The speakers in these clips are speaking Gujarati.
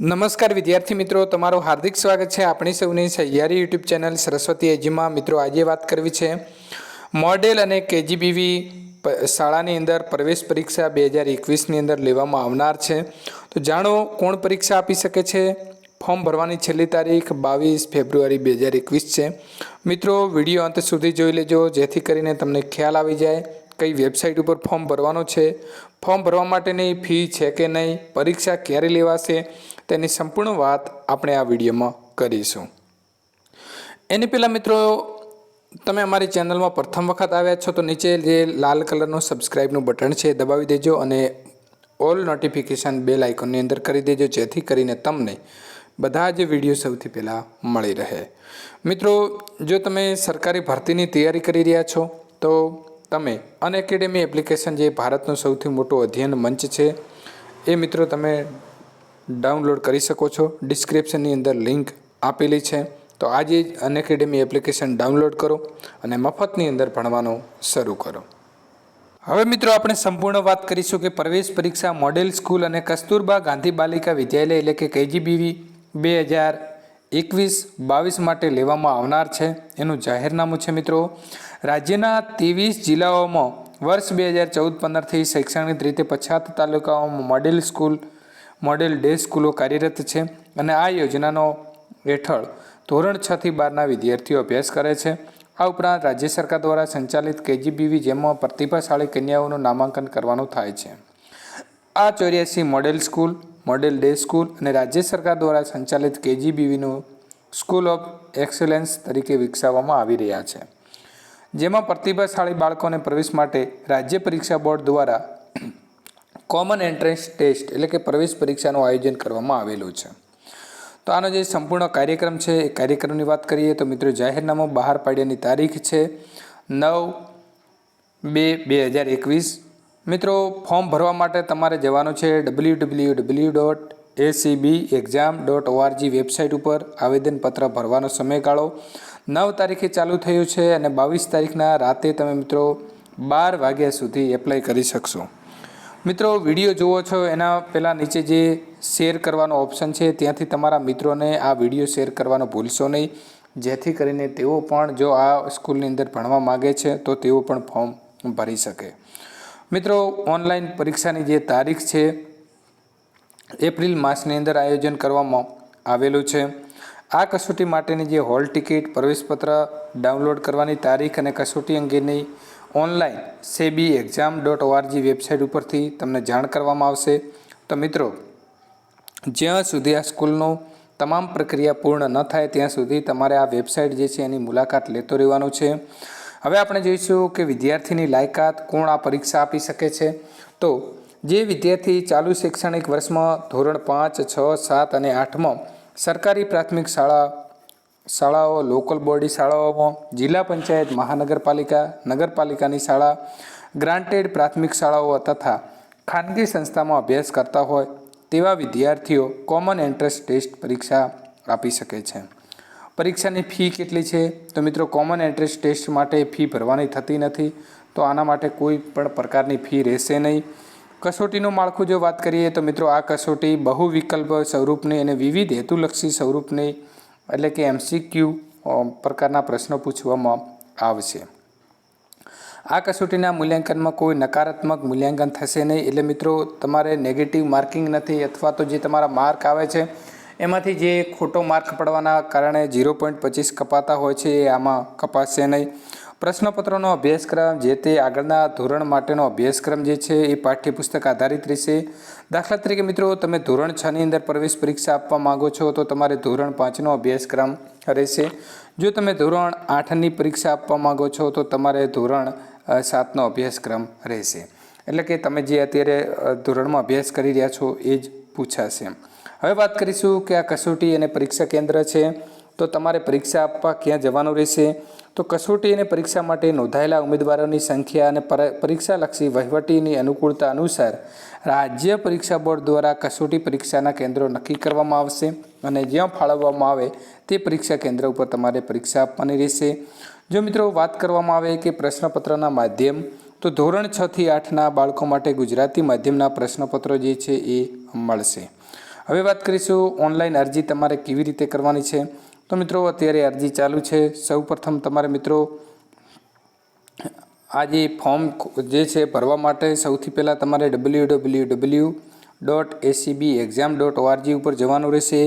નમસ્કાર વિદ્યાર્થી મિત્રો, તમારું હાર્દિક સ્વાગત છે આપણી સૌની સહિયારી યુટ્યુબ ચેનલ સરસ્વતી એજીમાં. મિત્રો, આજે વાત કરવી છે મોડેલ અને કેજીબીવી શાળાની અંદર પ્રવેશ પરીક્ષા બે હજાર એકવીસની અંદર લેવામાં આવનાર છે. તો જાણો કોણ પરીક્ષા આપી શકે છે? ફોર્મ ભરવાની છેલ્લી તારીખ બાવીસ ફેબ્રુઆરી બે હજાર એકવીસ છે. મિત્રો, વીડિયો અંત સુધી જોઈ લેજો, જેથી કરીને તમને ખ્યાલ આવી જાય. કઈ વેબસાઇટ ઉપર ફોર્મ ભરવાનો છે, ફોર્મ ભરવા માટેની ફી છે કે નહીં, પરીક્ષા ક્યારે લેવાશે, તેની સંપૂર્ણ વાત આપણે આ વિડીયોમાં કરીશું. એની પહેલાં મિત્રો, તમે અમારી ચેનલમાં પ્રથમ વખત આવ્યા છો તો નીચે જે લાલ કલરનું સબસ્ક્રાઇબનું બટન છે દબાવી દેજો અને ઓલ નોટિફિકેશન બેલ આઇકોનની અંદર કરી દેજો, જેથી કરીને તમને બધા જ વીડિયો સૌથી પહેલાં મળી રહે. મિત્રો, જો તમે સરકારી ભરતીની તૈયારી કરી રહ્યા છો, તો તમે અન એકેડેમી એપ્લિકેશન જે ભારતનું સૌથી મોટું અધ્યયન મંચ છે, એ મિત્રો તમે ડાઉનલોડ કરી શકો છો. ડિસ્ક્રિપ્શનની અંદર લિંક આપેલી છે. તો આજે જ અન એપ્લિકેશન ડાઉનલોડ કરો અને મફતની અંદર ભણવાનું શરૂ કરો. હવે મિત્રો આપણે સંપૂર્ણ વાત કરીશું કે પ્રવેશ પરીક્ષા મોડેલ સ્કૂલ અને કસ્તુરબા ગાંધી બાલિકા વિદ્યાલય એટલે કે કેજીબીવી બે હજાર એકવીસ બાવીસ માટે લેવામાં આવનાર છે. એનું જાહેરનામું છે મિત્રો. રાજ્યના ત્રેવીસ જિલ્લાઓમાં વર્ષ બે હજાર ચૌદ પંદરથી શૈક્ષણિક રીતે પછાત તાલુકાઓમાં મોડેલ સ્કૂલ, મોડેલ ડે સ્કૂલો કાર્યરત છે અને આ યોજનાનો હેઠળ ધોરણ છ થી બારના વિદ્યાર્થીઓ અભ્યાસ કરે છે. આ ઉપરાંત રાજ્ય સરકાર દ્વારા સંચાલિત કેજીબીવી જેમાં પ્રતિભાશાળી કન્યાઓનું નામાંકન કરવાનું થાય છે. આ ચોર્યાસી model school, model day school અને રાજ્ય સરકાર દ્વારા સંચાલિત કેજીબીવીનું સ્કૂલ ઓફ એક્સેલન્સ તરીકે વિકસાવવામાં આવી રહ્યા છે. જેમાં પ્રતિભાશાળી બાળકોને પ્રવેશ માટે રાજ્ય પરીક્ષા બોર્ડ દ્વારા કોમન એન્ટ્રન્સ ટેસ્ટ એટલે કે પ્રવેશ પરીક્ષાનું આયોજન કરવામાં આવેલું છે. તો આનો જે સંપૂર્ણ કાર્યક્રમ છે, એ કાર્યક્રમની વાત કરીએ તો મિત્રો જાહેરનામું બહાર પાડ્યાની તારીખ છે નવ બે બે હજાર એકવીસ. મિત્રો, ફોર્મ ભરવા માટે તમારે જવાનું છે W W W dot ACB exam dot ORG website ઉપર. આવેદનપત્ર ભરવાનો સમયગાળો નવ તારીખે ચાલુ થયું છે અને બાવીસ તારીખના રાતે તમે મિત્રો બાર વાગ્યા સુધી એપ્લાય કરી શકશો. મિત્રો, વીડિયો જુઓ છો, એના પહેલાં નીચે જે શેર કરવાનો ઓપ્શન છે, ત્યાંથી તમારા મિત્રોને આ વીડિયો શેર કરવાનો ભૂલશો નહીં. જેથી કરીને તેઓ પણ જો આ સ્કૂલની અંદર ભણવા માગે છે, તો તેઓ પણ ફોર્મ ભરી શકે. મિત્રો ઓનલાઈન પરીક્ષાની જે તારીખ છે, એપ્રિલ માસની અંદર આયોજન કરવામાં આવેલું છે. આ કસોટી માટેની જે હોલ ટિકિટ, પ્રવેશપત્ર ડાઉનલોડ કરવાની તારીખ અને કસોટી અંગેની online SEB exam dot ORG website ઉપરથી તમને જાણ કરવામાં આવશે. તો મિત્રો, જ્યાં સુધી આ સ્કૂલનું તમામ પ્રક્રિયા પૂર્ણ ન થાય, ત્યાં સુધી તમારે આ વેબસાઇટ જે છે એની મુલાકાત લેતો રહેવાનું છે. હવે આપણે જોઈશું કે વિદ્યાર્થીની લાયકાત કોણ આ પરીક્ષા આપી શકે છે. તો, જે વિદ્યાર્થી ચાલુ શૈક્ષણિક વર્ષમાં ધોરણ પાંચ, છ, સાત અને આઠમાં સરકારી પ્રાથમિક શાળા, શાળાઓ લોકલ બોર્ડી શાળાઓમાં જિલ્લા પંચાયત, મહાનગરપાલિકા, નગરપાલિકાની શાળા ગ્રાન્ટેડ પ્રાથમિક શાળાઓ તથા ખાનગી સંસ્થામાં અભ્યાસ કરતા હોય તેવા વિદ્યાર્થીઓ કોમન એન્ટ્રન્સ ટેસ્ટ પરીક્ષા આપી શકે છે. પરીક્ષાની ફી કેટલી છે? તો મિત્રો કોમન એન્ટ્રન્સ ટેસ્ટ માટે ફી ભરવાની થતી નથી, તો આના માટે કોઈ પણ પ્રકારની ફી રહેશે નહીં. કસોટીનું માળખું જો વાત કરીએ તો મિત્રો આ કસોટી બહુ વિકલ્પ સ્વરૂપની અને વિવિધ હેતુલક્ષી સ્વરૂપની એટલે કે એમસીક્યુ પ્રકારના પ્રશ્નો પૂછવામાં આવશે. આ કસોટીના મૂલ્યાંકનમાં કોઈ નકારાત્મક મૂલ્યાંકન થશે નહીં. એટલે મિત્રો, તમારે નેગેટિવ માર્કિંગ નથી અથવા તો જે તમારા માર્ક આવે છે, એમાંથી જે ખોટો માર્ક પડવાના કારણે ઝીરો પોઈન્ટ પચીસ કપાતા હોય છે, એ આમાં કપાશે નહીં. પ્રશ્નપત્રનો અભ્યાસક્રમ જે તે આગળના ધોરણ માટેનો અભ્યાસક્રમ જે છે એ પાઠ્યપુસ્તક આધારિત રહેશે. દાખલા તરીકે મિત્રો, તમે ધોરણ છની અંદર પ્રવેશ પરીક્ષા આપવા માગો છો તો તમારે ધોરણ પાંચનો અભ્યાસક્રમ રહેશે. જો તમે ધોરણ આઠની પરીક્ષા આપવા માગો છો તો તમારે ધોરણ સાતનો અભ્યાસક્રમ રહેશે. એટલે કે તમે જે અત્યારે ધોરણમાં અભ્યાસ કરી રહ્યા છો એ જ પૂછાશે. હવે વાત કરીશું કે આ કસોટી અને પરીક્ષા કેન્દ્ર છે. તો તમારે પરીક્ષા આપવા ક્યાં જવાનું રહેશે? તો કસોટી અને પરીક્ષા માટે નોંધાયેલા ઉમેદવારોની સંખ્યા અને પરીક્ષાલક્ષી વહીવટીની અનુકૂળતા અનુસાર રાજ્ય પરીક્ષા બોર્ડ દ્વારા કસોટી પરીક્ષાના કેન્દ્રો નક્કી કરવામાં આવશે અને જ્યાં ફાળવવામાં આવે તે પરીક્ષા કેન્દ્ર ઉપર તમારે પરીક્ષા આપવાની રહેશે. જો મિત્રો વાત કરવામાં આવે કે પ્રશ્નપત્રના માધ્યમ, તો ધોરણ છ થી આઠના બાળકો માટે ગુજરાતી માધ્યમના પ્રશ્નપત્રો જે છે એ મળશે. હવે વાત કરીશું ઓનલાઈન અરજી તમારે કેવી રીતે કરવાની છે? તો મિત્રો, અત્યારે અરજી ચાલુ છે. સૌ પ્રથમ તમારે મિત્રો, આ જે ફોર્મ જે છે ભરવા માટે સૌથી પહેલાં તમારે W W W dot ACB exam dot ORG ઉપર જવાનું રહેશે.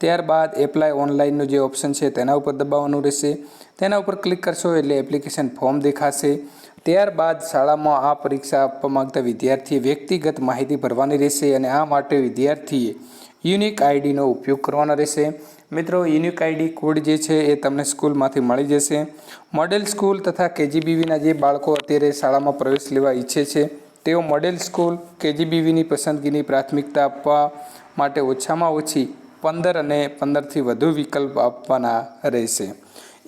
ત્યારબાદ એપ્લાય ઓનલાઈનનો જે ઓપ્શન છે તેના ઉપર દબાવવાનું રહેશે. તેના ઉપર ક્લિક કરશો એટલે એપ્લિકેશન ફોર્મ દેખાશે. ત્યારબાદ શાળામાં આ પરીક્ષા આપવા માંગતા વિદ્યાર્થીએ વ્યક્તિગત માહિતી ભરવાની રહેશે અને આ માટે વિદ્યાર્થીએ યુનિક આઈડીનો ઉપયોગ કરવાનો રહેશે. મિત્રો, યુનિક આઈડી કોડ જે છે એ તમને સ્કૂલમાંથી મળી જશે. મોડેલ સ્કૂલ તથા કેજીબીવીના જે બાળકો અત્યારે શાળામાં પ્રવેશ લેવા ઈચ્છે છે, તેઓ મોડેલ સ્કૂલ કેજીબીવીની પસંદગીની પ્રાથમિકતા આપવા માટે ઓછામાં ઓછી પંદર અને પંદરથી વધુ વિકલ્પ આપવાના રહેશે.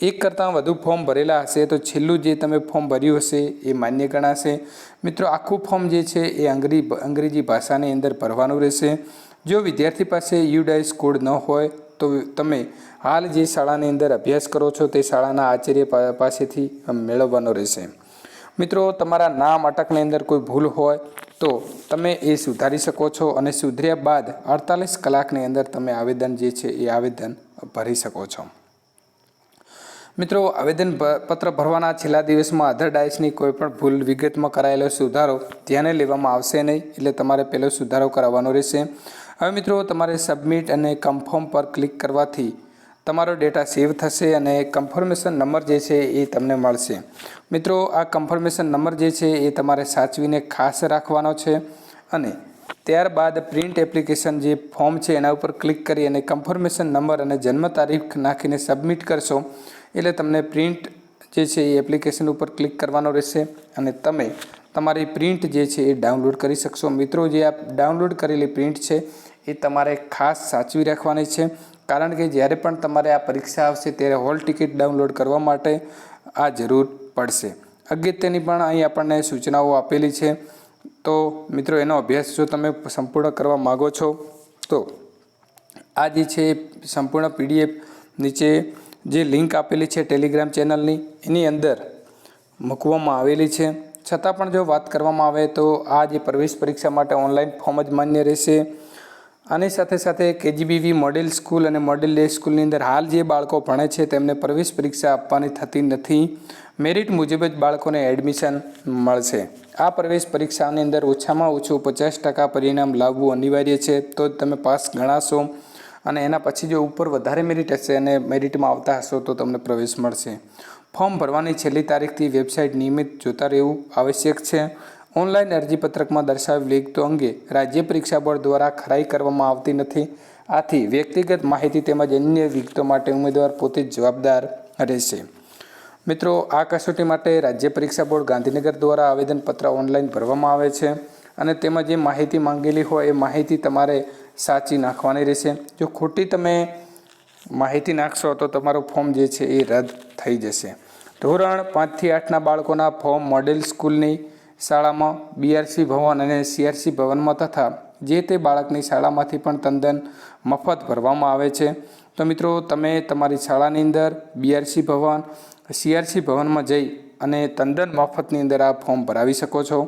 એક કરતાં વધુ ફોર્મ ભરેલા હશે તો છેલ્લું જે તમે ફોર્મ ભર્યું હશે એ માન્ય ગણાશે. મિત્રો, આખું ફોર્મ જે છે એ અંગ્રેજી અંગ્રેજી ભાષાની અંદર ભરવાનું રહેશે. જો વિદ્યાર્થી પાસે યુડાઇસ કોડ ન હોય, તો તમે હાલ જે શાળાની અંદર અભ્યાસ કરો છો, તે શાળાના આચાર્ય પાસેથી મેળવવાનો રહેશે. મિત્રો, તમારા નામ અટકની અંદર કોઈ ભૂલ હોય, તો તમે એ સુધારી શકો છો અને સુધર્યા બાદ અડતાલીસ કલાકની અંદર તમે આવેદન જે છે, એ આવેદન ભરી શકો છો. મિત્રો, આવેદન પત્ર ભરવાના છેલ્લા દિવસમાં આધાર ડાયસની કોઈ પણ ભૂલ વિગતમાં કરાયેલો સુધારો ધ્યાને લેવામાં આવશે નહીં, એટલે તમારે પહેલો સુધારો કરાવવાનો રહેશે. હવે મિત્રો, તમારે સબમિટ અને કન્ફર્મ પર ક્લિક કરવાથી તમારો ડેટા સેવ થશે અને કન્ફર્મેશન નંબર જે છે એ તમને મળશે. મિત્રો, આ કન્ફર્મેશન નંબર જે છે એ તમારે સાચવીને ખાસ રાખવાનો છે અને ત્યારબાદ પ્રિન્ટ એપ્લિકેશન જે ફોર્મ છે એના ઉપર ક્લિક કરી અને કન્ફર્મેશન નંબર અને જન્મ તારીખ નાખીને સબમિટ કરશો, એટલે તમને પ્રિન્ટ જે છે એ એપ્લિકેશન ઉપર ક્લિક કરવાનો રહેશે અને તમે તમારી પ્રિન્ટ જે છે એ ડાઉનલોડ કરી શકશો. મિત્રો, જે આ ડાઉનલોડ કરેલી પ્રિન્ટ છે એ તમારે ખાસ સાચવી રાખવાની છે. કારણ કે જ્યારે પણ તમારે આ પરીક્ષા આવશે ત્યારે હોલ ટિકિટ ડાઉનલોડ કરવા માટે આ જરૂર પડશે. અગત્યની પણ અહીં આપણને સૂચનાઓ આપેલી છે. તો મિત્રો, એનો અભ્યાસ જો તમે સંપૂર્ણ કરવા માગો છો, તો આ જે છે સંપૂર્ણ પીડીએફ નીચે જે લિંક આપેલી છે ટેલિગ્રામ ચેનલની, એની અંદર મૂકવામાં આવેલી છે. છતાં પણ જો વાત કરવામાં આવે તો આ જે પ્રવેશ પરીક્ષા માટે ઓનલાઈન ફોર્મ જ માન્ય રહેશે. આની સાથે સાથે કેજીબીવી મોડેલ સ્કૂલ અને મોડેલ ડે સ્કૂલની અંદર હાલ જે બાળકો ભણે છે તેમને પ્રવેશ પરીક્ષા આપવાની થતી નથી. મેરિટ મુજબ જ બાળકોને એડમિશન મળશે. આ પ્રવેશ પરીક્ષાની અંદર ઓછામાં ઓછું પચાસ ટકા પરિણામ લાવવું અનિવાર્ય છે. તો જ તમે પાસ ગણાશો અને એના પછી જો ઉપર વધારે મેરિટ હશે અને મેરિટમાં આવતા હશો તો તમને પ્રવેશ મળશે. ફોર્મ ભરવાની છેલ્લી તારીખથી વેબસાઇટ નિયમિત જોતા રહેવું આવશ્યક છે. ઓનલાઈન અરજીપત્રકમાં દર્શાવેલ વિગતો અંગે રાજ્ય પરીક્ષા બોર્ડ દ્વારા ખરાઈ કરવામાં આવતી નથી. આથી વ્યક્તિગત માહિતી તેમજ અન્ય વિગતો માટે ઉમેદવાર પોતે જ જવાબદાર રહેશે. મિત્રો, આ કસોટી માટે રાજ્ય પરીક્ષા બોર્ડ ગાંધીનગર દ્વારા આવેદનપત્ર ઓનલાઈન ભરવામાં આવે છે અને તેમાં જે માહિતી માંગેલી હોય એ માહિતી તમારે સાચી નાખવાની રહેશે. જો ખોટી તમે માહિતી નાખશો તો તમારું ફોર્મ જે છે એ રદ થઈ જશે. ધોરણ પાંચથી આઠના બાળકોના ફોર્મ મોડેલ સ્કૂલની શાળામાં બીઆરસી ભવન અને સીઆરસી ભવનમાં તથા જે તે બાળકની શાળામાંથી પણ તદ્દન મફત ભરવામાં આવે છે. તો મિત્રો, તમે તમારી શાળાની અંદર બીઆરસી ભવન સીઆરસી ભવનમાં જઈ અને તદ્દન મફતની અંદર આ ફોર્મ ભરાવી શકો છો.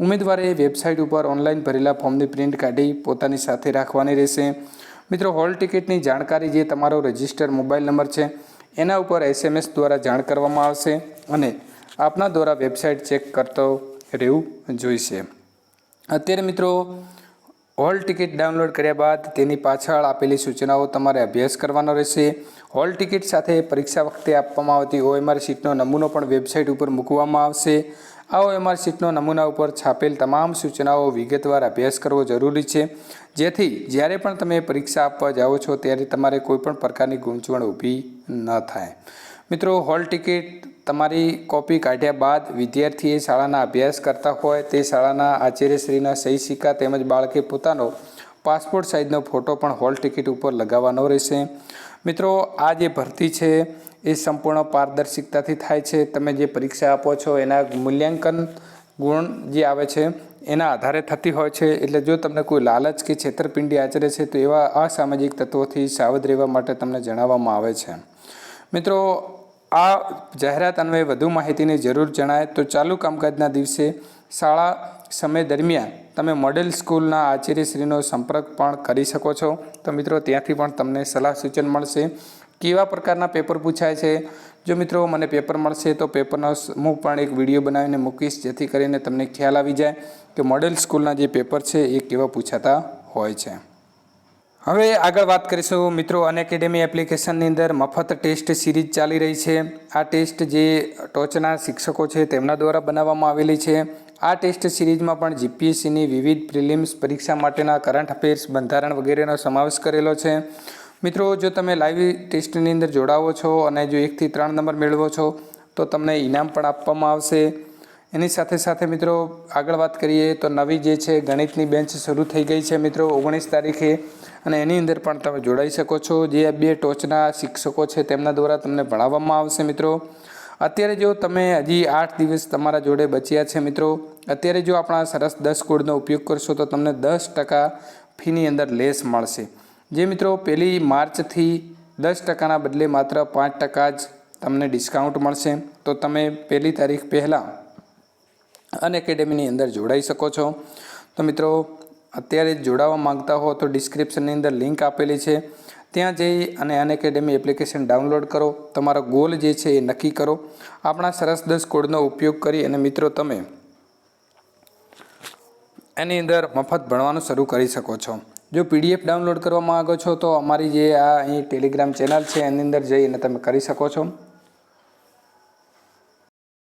ઉમેદવારે વેબસાઇટ ઉપર ઓનલાઈન ભરેલા ફોર્મની પ્રિન્ટ કાઢી પોતાની સાથે રાખવાની રહેશે. મિત્રો, હોલ ટિકિટની જાણકારી જે તમારો રજિસ્ટર મોબાઈલ નંબર છે, એના ઉપર એસએમએસ દ્વારા જાણ કરવામાં આવશે અને આપના દ્વારા વેબસાઇટ ચેક કરતો રહેવું જોઈશે. અત્યારે મિત્રો હોલ ટિકિટ ડાઉનલોડ કર્યા બાદ તેની પાછળ આપેલી સૂચનાઓ તમારે અભ્યાસ કરવાનો રહેશે. હોલ ટિકિટ સાથે પરીક્ષા વખતે આપવામાં આવતી ઓએમઆર શીટનો નમૂનો પણ વેબસાઇટ ઉપર મૂકવામાં આવશે. આ ઓએમઆર શીટનો નમૂના ઉપર છાપેલ તમામ સૂચનાઓ વિગતવાર અભ્યાસ કરવો જરૂરી છે. જેથી જ્યારે પણ તમે પરીક્ષા આપવા જાઓ છો, ત્યારે તમારે કોઈપણ પ્રકારની ગૂંચવણ ઊભી ન થાય. મિત્રો હોલ ટિકિટ તમારી કોપી કાઢ્યા બાદ વિદ્યાર્થીએ શાળાના અભ્યાસ કરતા હોય તે શાળાના આચાર્યશ્રીના સહી સિક્કા તેમજ બાળકે પોતાનો પાસપોર્ટ સાઇઝનો ફોટો પણ હોલ ટિકિટ ઉપર લગાવવાનો રહેશે. મિત્રો, આ જે ભરતી છે એ સંપૂર્ણ પારદર્શિકતાથી થાય છે. તમે જે પરીક્ષા આપો છો એના મૂલ્યાંકન ગુણ જે આવે છે એના આધારે થતી હોય છે. એટલે જો તમને કોઈ લાલચ કે છેતરપિંડી આચરે છે તો એવા અસામાજિક તત્વોથી સાવધ રહેવા માટે તમને જણાવવામાં આવે છે. મિત્રો આ જાહેરાત અન્વયે વધુ માહિતીની જરૂર જણાય તો ચાલુ કામકાજના દિવસે શાળા સમય દરમિયાન તમે મોડેલ સ્કૂલના આચાર્યશ્રીનો સંપર્ક પણ કરી શકો છો. તો મિત્રો, ત્યાંથી પણ તમને સલાહ સૂચન મળશે. કેવા પ્રકારના પેપર પૂછાય છે? જો મિત્રો મને પેપર મળશે તો પેપરનો હું પણ એક વીડિયો બનાવીને મૂકીશ, જેથી કરીને તમને ખ્યાલ આવી જાય કે મોડેલ સ્કૂલના જે પેપર છે એ કેવા પૂછાતા હોય છે. હવે આગળ વાત કરીશું. મિત્રો અનએકેડેમી એપ્લિકેશનની અંદર મફત ટેસ્ટ સિરીઝ ચાલી રહી છે. આ ટેસ્ટ જે ટોચના શિક્ષકો છે તેમના દ્વારા બનાવવામાં આવેલી છે. આ ટેસ્ટ સિરીઝમાં પણ જીપીએસસીની વિવિધ પ્રિલિમ્સ પરીક્ષા માટેના કરંટ અફેર્સ, બંધારણ વગેરેનો સમાવેશ કરેલો છે. મિત્રો, જો તમે લાઈવ ટેસ્ટની અંદર જોડાવો છો અને જો એકથી ત્રણ નંબર મેળવો છો, તો તમને ઇનામ પણ આપવામાં આવશે. એની સાથે સાથે, મિત્રો, આગળ વાત કરીએ તો નવી જે છે ગણિતની બેન્ચ શરૂ થઈ ગઈ છે. મિત્રો, ઓગણીસ તારીખે અને એની અંદર પણ તમે જોડાઈ શકો છો. જે બે ટોચના શિક્ષકો છે તેમના દ્વારા તમને ભણાવવામાં આવશે મિત્રો. અત્યારે જો તમે હજી આઠ દિવસ તમારા જોડે બચ્યા છે મિત્રો, અત્યારે જો આપણા સરસ દસ કોડનો ઉપયોગ કરશો તો તમને દસ ટકા ફીની અંદર લેસ મળશે. જે મિત્રો પહેલી માર્ચથી દસ ટકાના બદલે માત્ર પાંચ ટકા જ તમને ડિસ્કાઉન્ટ મળશે. તો તમે પહેલી તારીખ પહેલાં અનએકેડેમીની અંદર જોડાઈ શકો છો. તો મિત્રો અત્યારે જોડાવા માંગતા હો તો ડિસ્ક્રિપ્શનની અંદર લિંક આપેલી છે. ત્યાં જઈ અને અનએકેડેમી એપ્લિકેશન ડાઉનલોડ કરો. તમારો ગોલ જે છે એ નક્કી કરો. આપણા સરસ દસ કોડનો ઉપયોગ કરી અને મિત્રો તમે એની અંદર મફત ભણવાનું શરૂ કરી શકો છો. જો પીડીએફ ડાઉનલોડ કરવા માગો છો તો અમારી જે આ અહીં ટેલિગ્રામ ચેનલ છે, એની અંદર જઈને તમે કરી શકો છો.